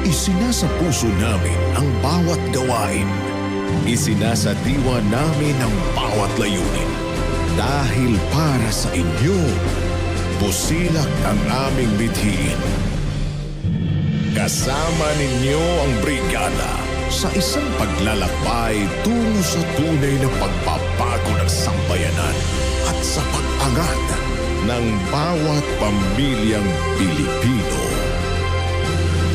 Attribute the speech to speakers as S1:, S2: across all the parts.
S1: Isinasa puso namin ang bawat gawain. Isinasadiwa namin ang bawat layunin. Dahil para sa inyo, busilak ang aming bithiin. Kasama ninyo ang brigada sa isang paglalakbay tungo sa tunay na pagbabago ng sambayanan at sa pag-angat ng bawat pamilyang Pilipino.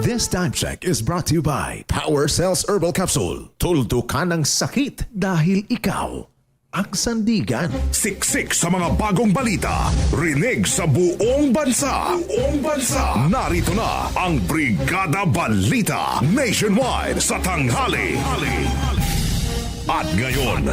S1: This time check is brought to you by Power Cells Herbal Capsule. Tuldo ka ng sakit dahil ikaw ang sandigan. Siksik sa mga bagong balita. Rinig sa buong bansa. Buong bansa. Narito na ang Brigada Balita Nationwide sa tanghali. At ngayon,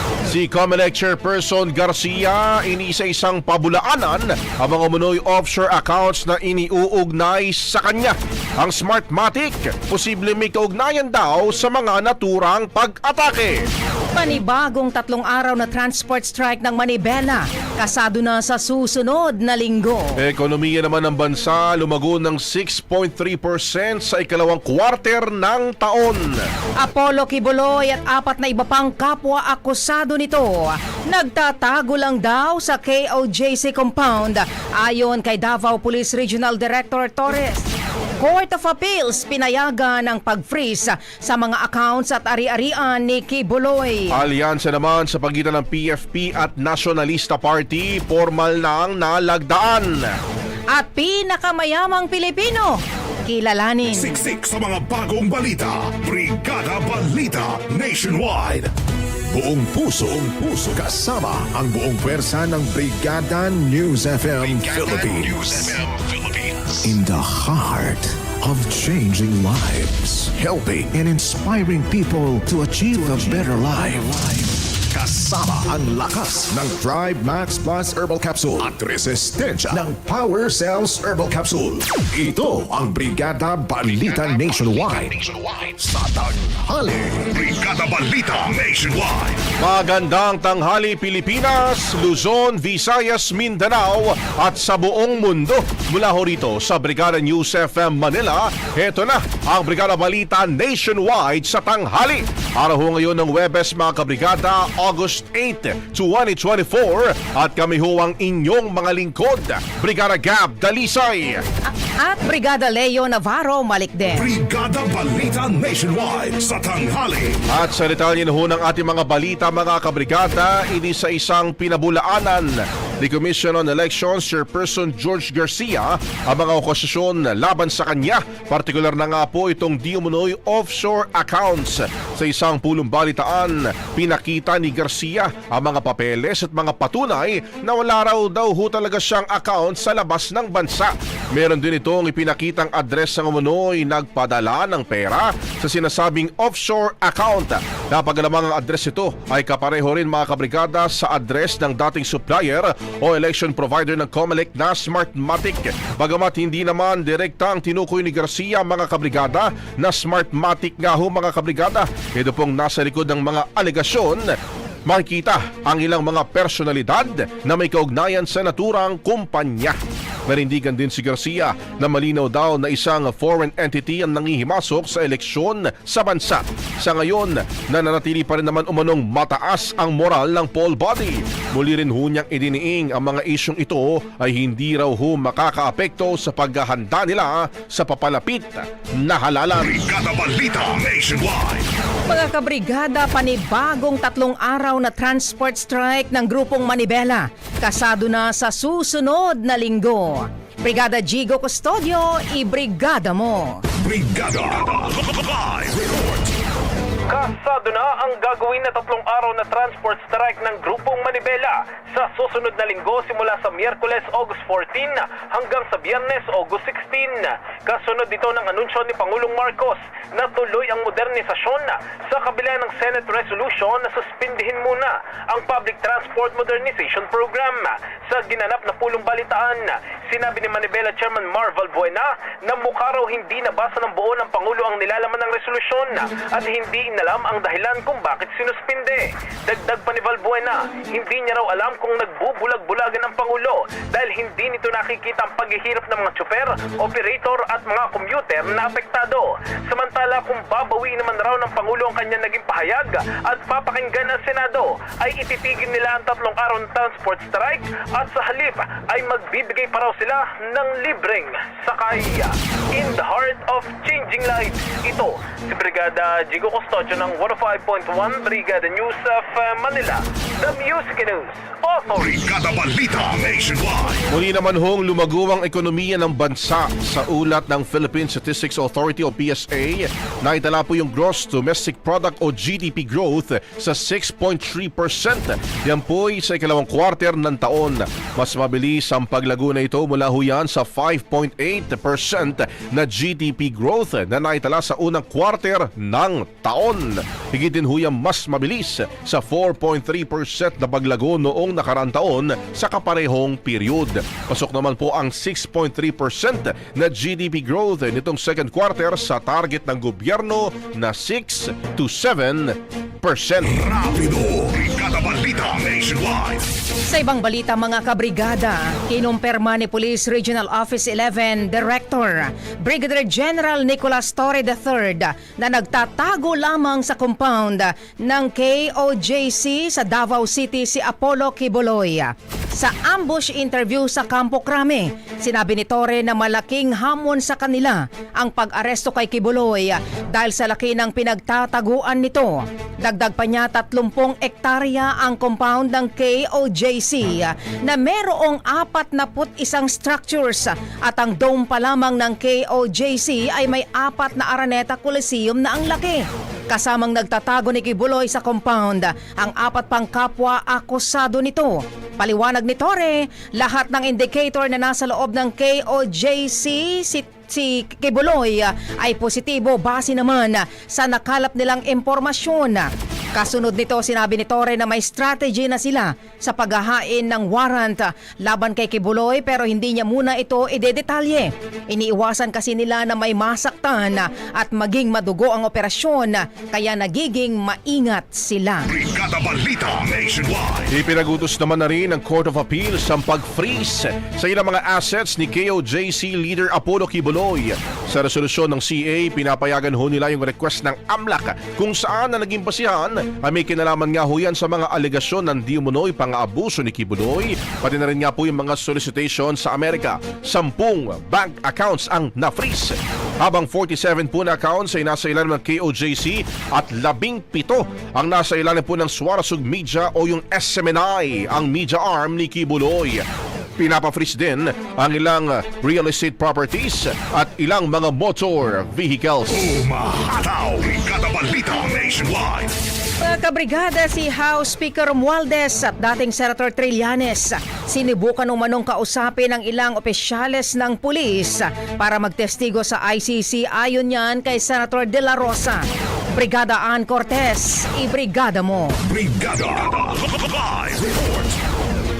S2: Si Comelec Chairperson Garcia inisa-isang pabulaanan ang mga umunoy offshore accounts na iniuugnay sa kanya. Ang Smartmatic, posible may kaugnayan daw sa mga naturang pag-atake.
S3: Panibagong tatlong araw na transport strike ng Manibela, kasado na sa susunod na linggo.
S2: Ekonomiya naman ng bansa lumago ng 6.3% sa ikalawang quarter ng taon.
S3: Apollo Kibuloy at apat na iba pang kapwa akusado nito, nagtatago lang daw sa KOJC compound ayon kay Davao Police Regional Director Torres. Court of Appeals pinayagan ang pag-freeze sa mga accounts at ari-arian ni Kibuloy.
S2: Alyansa naman sa pagitan ng PFP at Nationalista Party, formal nang nalagdaan.
S3: At pinakamayamang Pilipino, kilalanin.
S1: Siksik sa mga bagong balita. Brigada Balita Nationwide. Buong puso, buong puso kasama ang buong pwersa ng Brigada News FM Philippines. In the heart of changing lives, helping and inspiring people to achieve a better life. Kasama ang lakas ng Drive Max Plus Herbal Capsule at resistensya ng Power Cells Herbal Capsule. Ito ang Brigada Balita Nationwide. Sa tanghali, Brigada Balita Nationwide.
S2: Magandang tanghali Pilipinas, Luzon, Visayas, Mindanao at sa buong mundo. Mula ho rito sa Brigada News FM Manila, heto na ang Brigada Balita Nationwide sa tanghali. Araw ho ngayon ng Webes mga kabrigada, August 8, 2024 at kami ho ang inyong mga lingkod, Brigada Gab Dalisay.
S3: At Brigada Leo Navarro Malikden.
S1: Brigada Balita Nationwide sa tanghali.
S2: At sa detalye na ho ng ating mga balita mga kabrigada, ini sa isang pinabulaanan ni Commission on Elections Chairperson George Garcia ang mga okasyon laban sa kanya. Partikular na nga po itong di offshore accounts. Sa isang pulong balitaan, pinakita ni Garcia ang mga papeles at mga patunay na wala raw daw ho talaga siyang account sa labas ng bansa. Meron din itong ipinakitang address ng umunoy nagpadala ng pera sa sinasabing offshore account. Napagalamang ang address ito ay kapareho rin mga kabrigada sa address ng dating supplier o election provider ng COMELEC na Smartmatic. Bagamat hindi naman direkta ang tinukoy ni Garcia mga kabrigada na Smartmatic nga ho mga kabrigada. Ito pong nasa likod ng mga alegasyon makikita ang ilang mga personalidad na may kaugnayan sa naturang kumpanya. Narindigan din si Garcia na malinaw daw na isang foreign entity ang nangihimasok sa eleksyon sa bansa. Sa ngayon, nananatili pa rin naman umanong mataas ang moral ng poll body. Muli rin ho niyang idiniing ang mga isyong ito ay hindi raw ho makakaapekto sa paghahanda nila sa papalapit na halalan.
S4: Brigada Balita Nationwide.
S3: Mga kabrigada, panibagong tatlong araw na transport strike ng grupong Manibela. Kasado na sa susunod na linggo. Brigada Gigo Custodio, ibrigada mo.
S4: Brigada Live Report.
S5: Kasado na ang gagawin na tatlong araw na transport strike ng grupong Manibela sa susunod na linggo simula sa Miyerkules, August 14 hanggang sa Biyernes, August 16. Kasunod dito ng anunsyo ni Pangulong Marcos na tuloy ang modernisasyon sa kabila ng Senate resolution na suspindihin muna ang Public Transport Modernization Program. Sa ginanap na pulong balitaan, sinabi ni Manibela Chairman Marval Buena na mukha raw hindi nabasa ng buo ng Pangulo ang nilalaman ng resolusyon at hindi inalam ang dahilan kung bakit sinuspinde. Dagdag pa ni Valbuena, hindi niya raw alam kung nagbubulag-bulagan ang Pangulo dahil hindi nito nakikita ang paghihirap ng mga tsuper, operator at mga commuter na apektado. Samantala kung babawi naman raw ng Pangulo ang kanyang naging pahayag at papakinggan ng Senado, ay ititigil nila ang tatlong araw ng transport strike at sa halip ay magbibigay pa raw sila ng libreng sakay. In the heart of changing lives, ito si Brigada Jigo Custodio ng 105.1 Brigada News of uh, Manila, the Music News Authority.
S4: Brigada Balita Nationwide.
S2: Muli naman hong lumago ang ekonomiya ng bansa sa ulat ng Philippine Statistics Authority o PSA na itala po yung gross domestic product o GDP growth sa 6.3%. Yan po ay sa ikalawang quarter ng taon. Mas mabilis ang paglago na ito mula ho yan sa 5.8% na GDP growth na naitala sa unang quarter ng taon. Higit din ho yan mas mabilis sa 4.3% na paglago noong nakaraang taon sa kaparehong period. Pasok naman po ang 6.3% na GDP growth nitong second quarter sa target ng gobyerno na 6 to 7%.
S4: Rapido. Brigada Balita Nationwide.
S3: Sa ibang balita mga kabrigada, kinumpirma ni Police Regional Office 11 Director Brigadier General Nicolas Torre III na nagtatago lamang sa compound ng KOJC sa Davao City si Apollo Kiboloy. Sa ambush interview sa Campo Crame, sinabi ni Torre na malaking hamon sa kanila ang pag-aresto kay Kiboloy dahil sa laki ng pinagtataguan nito. Dagdag pa niya 30 ektarya ang compound ng KOJC na merong 41 structures at ang dome pa lamang ng KOJC ay may apat na Araneta Coliseum na ang laki. Kasamang nagtatago ni Kibuloy sa compound ang apat pang kapwa akusado nito. Paliwanag ni Torre, lahat ng indicator na nasa loob ng KOJC si si Kibuloy ay positibo base naman sa nakalap nilang impormasyon. Kasunod nito, sinabi ni Torre na may strategy na sila sa paghahain ng warrant laban kay Kibuloy pero hindi niya muna ito idedetalye. Iniiwasan kasi nila na may masaktan at maging madugo ang operasyon kaya nagiging maingat sila.
S4: Brigada Balita Nationwide.
S2: Ipinagutos naman na rin ng Court of Appeals ang pag-freeze sa ilang mga assets ni KOJC leader Apollo Kibuloy. Sa resolusyon ng CA, pinapayagan ho nila yung request ng AMLAC kung saan na naging basihan ay may kinalaman nga ho yan sa mga alegasyon ng di umunoy pang-aabuso ni Kibuloy, pati na rin nga po yung mga solicitation sa Amerika. Sampung bank accounts ang na-freeze. Habang 47 po na accounts ay nasa ilalim ng KOJC at 17 ang nasa ilalim po ng Suarasug Media o yung SMNI, ang media arm ni Kibuloy. Pinapa-freeze din ang ilang real estate properties at ilang mga motor vehicles.
S4: Umahataw. Brigada Balita Nationwide.
S3: Kabrigada si House Speaker Romualdez at dating Senator Trillanes sinibukan umanong kausapin ng ilang opisyales ng pulis para magtestigo sa ICC ayon yan kay Senator De La Rosa. Brigada Ann Cortez, ibrigada mo.
S4: Brigada Live Report.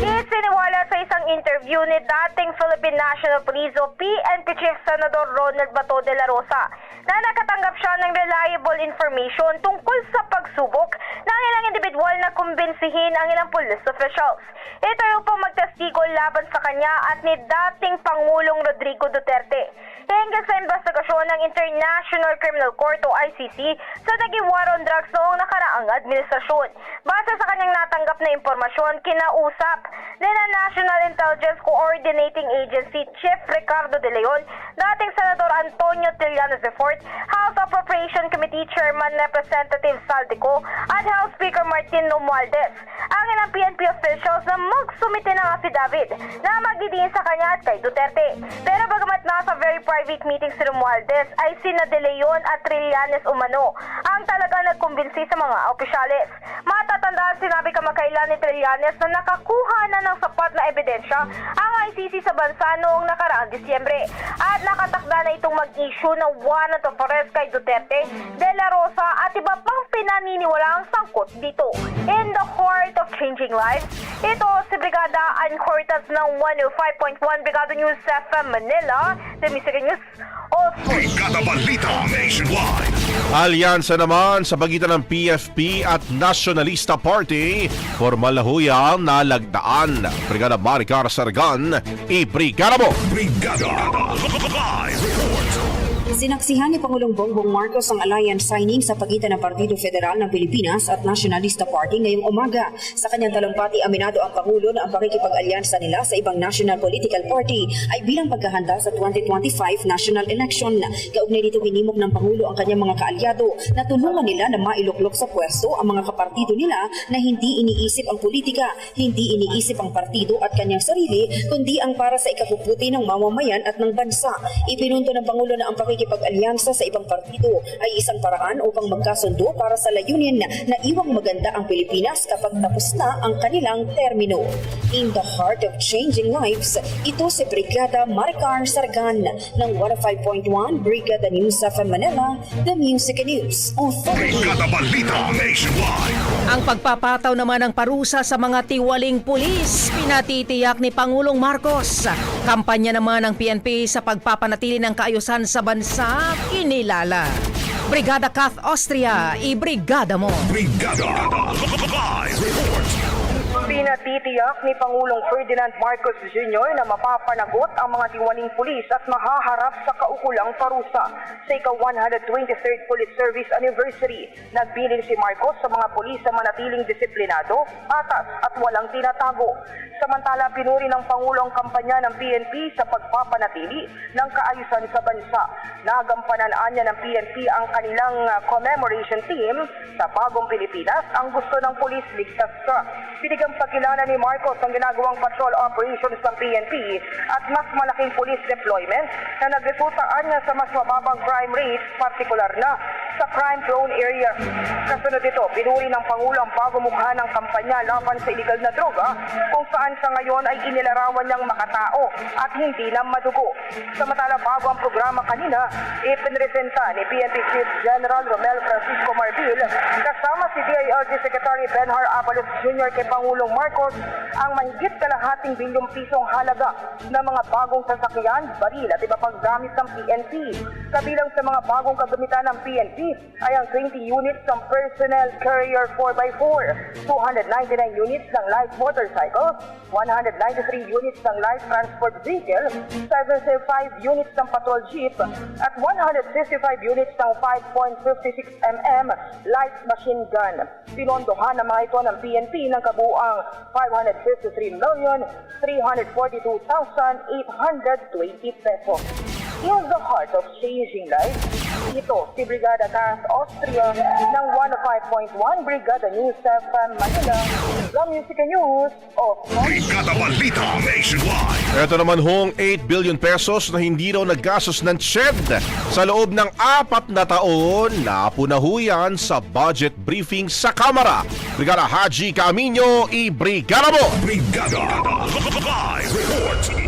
S6: Isiniwala sa isang interview ni dating Philippine National Police o PNP Chief Senador Ronald Bato de la Rosa na nakatanggap siya ng reliable information tungkol sa pagsubok ng ilang individual na kumbinsihin ang ilang police officials. Ito yung pang magtestigo laban sa kanya at ni dating Pangulong Rodrigo Duterte. Hinggil sa investigasyon ng International Criminal Court o ICC sa naging war on drugs noong nakaraang administrasyon. Base sa kanyang natanggap na impormasyon, kinausap ni na National Intelligence Coordinating Agency Chief Ricardo De Leon, dating Senador Antonio Trillanes IV, House Appropriation Committee Chairman Representative Saltico at House Speaker Martin Romualdez. Ang ilang PNP officials na magsumite ng affidavit na magdidiin sa kanya at kay Duterte. Pero bagamat nasa very private meeting si Romualdez ay sina De at Trillanes umano ang talaga nagkumbinsi sa mga opisyales. Matatandaan sinabi kamakailan ni Trillanes na nakakuha na ng sapat na ebidensya ang ICC sa bansa noong nakaraang Disyembre at nakatakda na itong mag-issue ng warrant of arrest kay Duterte, De La Rosa at iba pang pinaniniwalaang sangkot dito. In the heart of changing lives, ito si Brigada Ann Cortez ng 105.1 Brigada News FM Manila, the Music News of
S4: Brigada Balita Nationwide.
S2: Alyansa naman sa pagitan ng PFP at Nationalista Party, formal na huyang nalagdaan. Brigada Maricar Sargan, ibrigada mo!
S4: Brigada Live.
S7: Sinaksihan ni Pangulong Bongbong Marcos ang alliance signing sa pagitan ng Partido Federal ng Pilipinas at Nationalista Party ngayong umaga. Sa kanyang talumpati, aminado ang Pangulo na ang pakikipag-alyansa nila sa ibang national political party ay bilang pagkahanda sa 2025 national election. Kaugnay dito hinimok ng Pangulo ang kanyang mga kaalyado na tulungan nila na mailuklok sa pwesto ang mga kapartido nila na hindi iniisip ang politika, hindi iniisip ang partido at kanyang sarili, kundi ang para sa ikabubuti ng mamamayan at ng bansa. Ipinunto ng Pangulo na ang pakikipag-alyansa sa ibang partido ay isang paraan upang magkasundo para sa layunin na iwang maganda ang Pilipinas kapag tapos na ang kanilang termino. In the heart of changing lives, ito si Brigada Maricar Sargan ng 105.1 Brigada News of Manila, The Music News Authority.
S4: Brigada Balita Nationwide.
S3: Ang pagpapataw naman ng parusa sa mga tiwaling pulis, pinatitiyak ni Pangulong Marcos. Kampanya naman ng PNP sa pagpapanatili ng kaayusan sa bansa, kinilala. Brigada Kath Austria, ibrigada mo.
S4: Brigada Live Report.
S6: Pinatitiyak ni Pangulong Ferdinand Marcos Jr. na mapapanagot ang mga tiwaning pulis at mahaharap sa kaukulang parusa. Sa ika-123rd Police Service Anniversary, nagbilin si Marcos sa mga pulis na manatiling disiplinado, patas at walang tinatago. Samantala, pinuri ng Pangulo ang kampanya ng PNP sa pagpapanatili ng kaayusan sa bansa. Nagampanan niya ng PNP ang kanilang uh, commemoration team sa Bagong Pilipinas ang gusto ng pulis ligtas ka. Binigang pagkilala ni Marcos ang ginagawang patrol operations ng PNP at mas malaking police deployment na nagresultaan niya sa mas mababang crime rate, partikular na sa crime-prone areas. Kasunod ito, pinuri ng Pangulo ang bago mukha ng kampanya laban sa illegal na droga kung saan sa ngayon ay inilarawan niyang makatao at hindi na madugo. Samantala bago ang programa kanina, ipinresenta ni PNP Chief General Romel Francisco Marbil kasama si DILG Secretary Benhar Abalos Jr. kay Pangulong Marcos ang mahigit kalahating bilyong pisong halaga ng mga bagong sasakyan, baril at iba pang gamit ng PNP. Kabilang sa mga bagong kagamitan ng PNP ay ang 20 units ng Personnel Carrier 4x4, 299 units ng light motorcycle, 193 units ng light transport vehicle, 75 units ng patrol jeep, at 155 units ng 5.56 mm light machine gun. Pinondohan ng mga ito ng PNP ng kabuang 553,342,820 pesos. In the heart of changing lives, ito si Brigada Task Austria ng 105.1 Brigada News FM Manila, The Music News of
S4: Brigada Balita Nationwide.
S2: Ito naman hong 8 billion pesos na hindi raw naggastos ng CHED sa loob ng apat na taon na punahuyan sa budget briefing sa Kamara. Brigada Haji Camino, i-brigada mo!
S4: Brigada Live Report.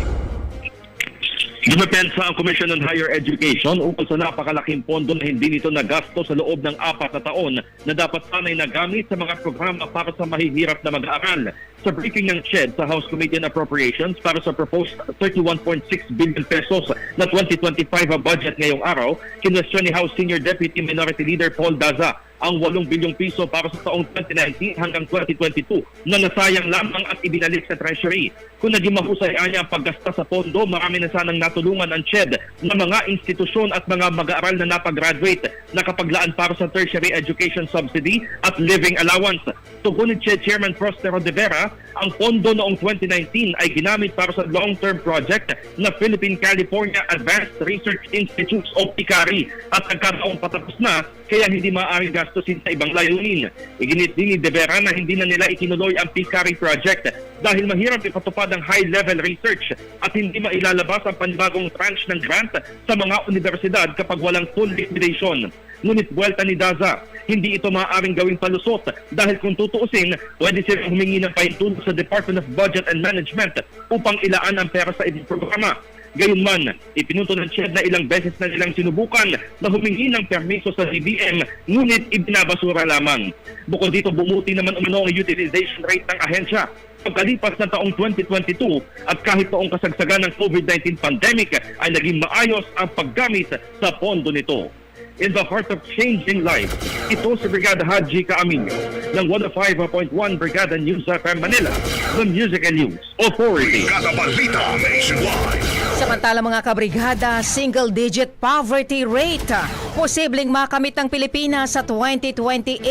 S8: Dumepensa ang Commission on Higher Education ukol sa napakalaking pondo na hindi nito nagasto sa loob ng apat na taon na dapat sanay nagamit sa mga programa para sa mahihirap na mag-aaral. Sa briefing ng CHED sa House Committee on Appropriations para sa proposed 31.6 billion pesos na 2025 budget ngayong araw, kinwestiyon ni House Senior Deputy Minority Leader Paul Daza ang 8 bilyong piso para sa taong 2019 hanggang 2022 na nasayang lamang at ibinalik sa Treasury. Kung naging mahusay anya ang paggasta sa pondo, marami na sanang natulungan ang CHED na mga institusyon at mga mag-aaral na napagraduate na kapaglaan para sa tertiary education subsidy at living allowance. Tugon ni CHED Chairman Prospero de Vera, ang pondo noong 2019 ay ginamit para sa long-term project na Philippine California Advanced Research Institutes o PICARI at nagkataong patapos na kaya hindi maaaring gastusin sa ibang layunin. Iginit din ni De Vera na hindi na nila itinuloy ang PICARI project dahil mahirap ipatupad ang high-level research at hindi mailalabas ang panibagong tranche ng grant sa mga universidad kapag walang full liquidation. Ngunit buwelta ni Daza, hindi ito maaaring gawing palusot dahil kung tutuusin, pwede silang humingi ng pahintulong sa Department of Budget and Management upang ilaan ang pera sa ibang programa. Gayunman, ipinunto ng CHED na ilang beses na nilang sinubukan na humingi ng permiso sa CBM ngunit ibinabasura lamang. Bukod dito, bumuti naman umano ang utilization rate ng ahensya pagkalipas ng taong 2022 at kahit taong kasagsagan ng COVID-19 pandemic ay naging maayos ang paggamit sa pondo nito. In the heart of changing lives, ito si Brigada Haji Kaaminyo ng 105.1 Brigada News FM Manila, the Music and News Authority.
S4: Brigada Balita Nationwide.
S3: Samantala mga kabrigada, single-digit poverty rate. Posibleng makamit ng Pilipinas sa 2028.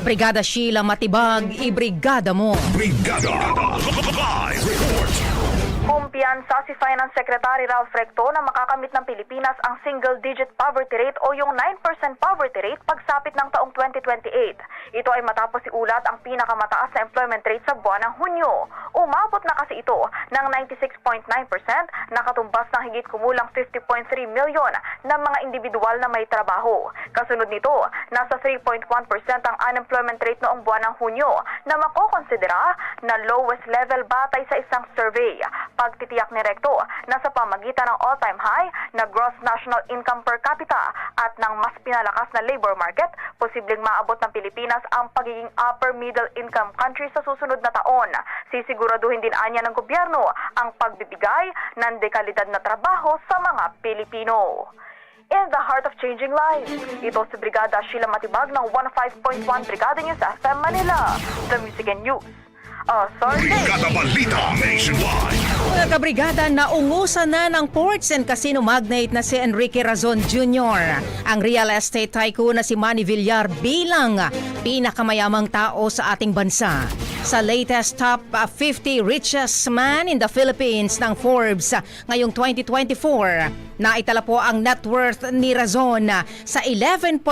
S3: Brigada Sheila Matibag, ibrigada mo.
S4: Brigada Live
S9: Kumpiyansa si Finance Secretary Ralph Recto na makakamit ng Pilipinas ang single-digit poverty rate o yung 9% poverty rate pagsapit ng taong 2028. Ito ay matapos iulat ang pinakamataas na employment rate sa buwan ng Hunyo. Umabot na kasi ito ng 96.9%, nakatumbas ng higit kumulang 50.3 milyon na mga individual na may trabaho. Kasunod nito, nasa 3.1% ang unemployment rate noong buwan ng Hunyo na makokonsidera na lowest level batay sa isang survey. Pagtitiyak ni Recto, nasa pamagitan ng all-time high na gross national income per capita at ng mas pinalakas na labor market, posibleng maabot ng Pilipinas ang pagiging upper middle income country sa susunod na taon. Sisiguraduhin din anya ng gobyerno ang pagbibigay ng dekalidad na trabaho sa mga Pilipino. In the heart of changing lives, ito si Brigada Sheila Matibag ng 105.1 Brigada News FM Manila, The Music and News. Authority.
S4: Brigada Balita Nationwide.
S3: Mga kabrigada, naungusan na ng ports and casino magnate na si Enrique Razon Jr. Ang real estate tycoon na si Manny Villar bilang pinakamayamang tao sa ating bansa. Sa latest top uh, 50 richest man in the Philippines ng Forbes uh, ngayong 2024, naitala po ang net worth ni Razon uh, sa 11.1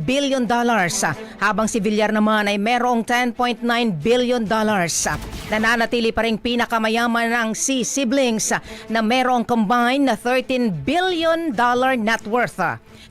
S3: billion dollars habang si Villar naman ay merong 10.9 billion dollars. Nananatili pa rin pinakamayaman ng si siblings na merong combined na 13 billion dollar net worth.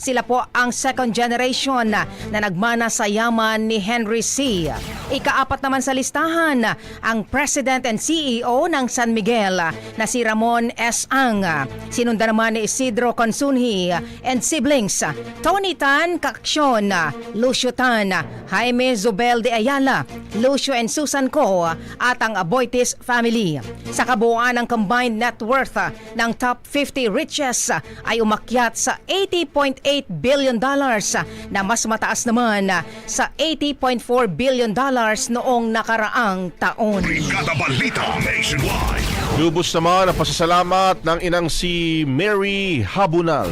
S3: Sila po ang second generation na nagmana sa yaman ni Henry C. Ikaapat naman sa listahan ang President and CEO ng San Miguel na si Ramon S. Ang. Sinunda naman ni Isidro Consunhi and siblings Tony Tan Caction, Lucio Tan, Jaime Zubel de Ayala, Lucio and Susan Co at ang Aboitis family. Sa kabuuan ng combined net worth ng top 50 richest ay umakyat sa 80.8 billion dollars na mas mataas naman sa 80.4 billion dollars noong nakaraang taon.
S4: Brigada Balita Nationwide.
S2: Lubos naman ang pasasalamat ng inang si Mary Habunal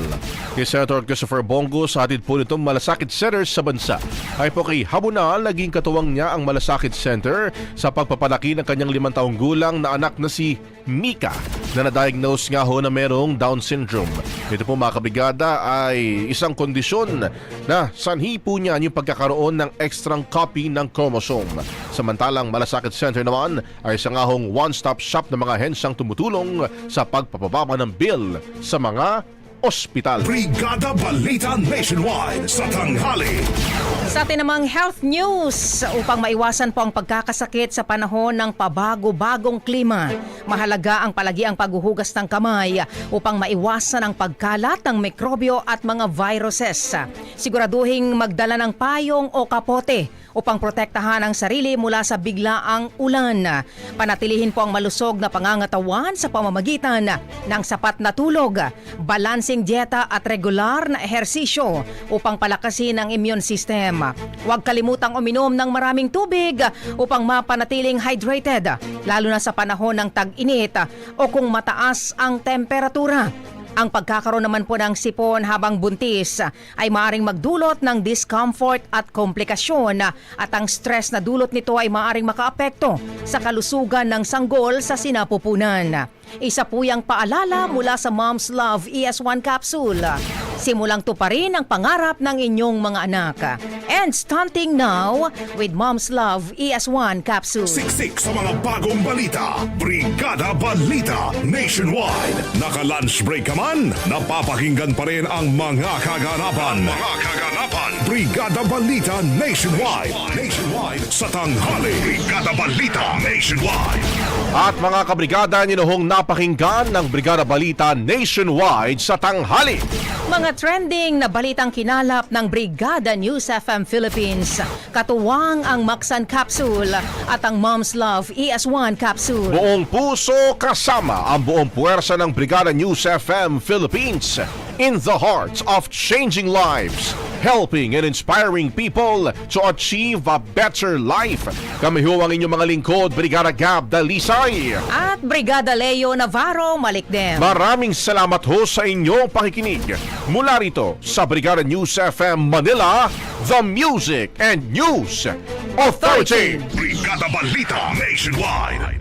S2: kay Senator Christopher Bongo sa hatid po nitong Malasakit Center sa bansa. Ay po kay Habunal, naging katuwang niya ang Malasakit Center sa pagpapalaki ng kanyang limang taong gulang na anak na si Mika na na-diagnose nga ho na merong Down syndrome. Ito po mga kabigada ay isang kondisyon na sanhi po niya yung pagkakaroon ng ekstrang copy ng chromosome. Samantalang Malasakit Center naman ay isang ahong one-stop shop ng mga hensyang tumutulong sa pagpapababa ng bill sa mga ospital.
S4: Brigada Balita Nationwide sa tanghali.
S3: Sa atin namang health news, upang maiwasan po ang pagkakasakit sa panahon ng pabago-bagong klima, mahalaga ang palagi ang paghuhugas ng kamay upang maiwasan ang pagkalat ng mikrobyo at mga viruses. Siguraduhing magdala ng payong o kapote upang protektahan ang sarili mula sa biglaang ulan. Panatilihin po ang malusog na pangangatawan sa pamamagitan ng sapat na tulog, balancing dieta at regular na ehersisyo upang palakasin ang immune system. Huwag kalimutang uminom ng maraming tubig upang mapanatiling hydrated, lalo na sa panahon ng tag-init o kung mataas ang temperatura. Ang pagkakaroon naman po ng sipon habang buntis ay maaring magdulot ng discomfort at komplikasyon at ang stress na dulot nito ay maaring makaapekto sa kalusugan ng sanggol sa sinapupunan. Isa po yung paalala mula sa Mom's Love ES1 capsule. Simulang tuparin ang pangarap ng inyong mga anak. And stunting now with Mom's Love ES1 capsule.
S4: Siksik sa mga bagong balita. Brigada Balita Nationwide. Naka-lunch break ka man, napapakinggan pa rin ang mga kaganapan. Mga kaganapan. Brigada Balita Nationwide. Nationwide sa tanghali. Brigada Balita Nationwide.
S2: At mga kabrigada, ninuhong napakinggan ng Brigada Balita nationwide sa tanghali.
S3: Mga trending na balitang kinalap ng Brigada News FM Philippines. Katuwang ang Maxan Capsule at ang Mom's Love ES1 Capsule.
S2: Buong puso kasama ang buong puwersa ng Brigada News FM Philippines in the heart of changing lives, helping and inspiring people to achieve a better life. Kami ho ang inyong mga lingkod, Brigada Gab Dalisay.
S3: At Brigada Leo Navarro Malikdem.
S2: Maraming salamat ho sa inyong pakikinig. Mula rito sa Brigada News FM Manila, The Music and News Authority.
S4: Brigada Balita Nationwide.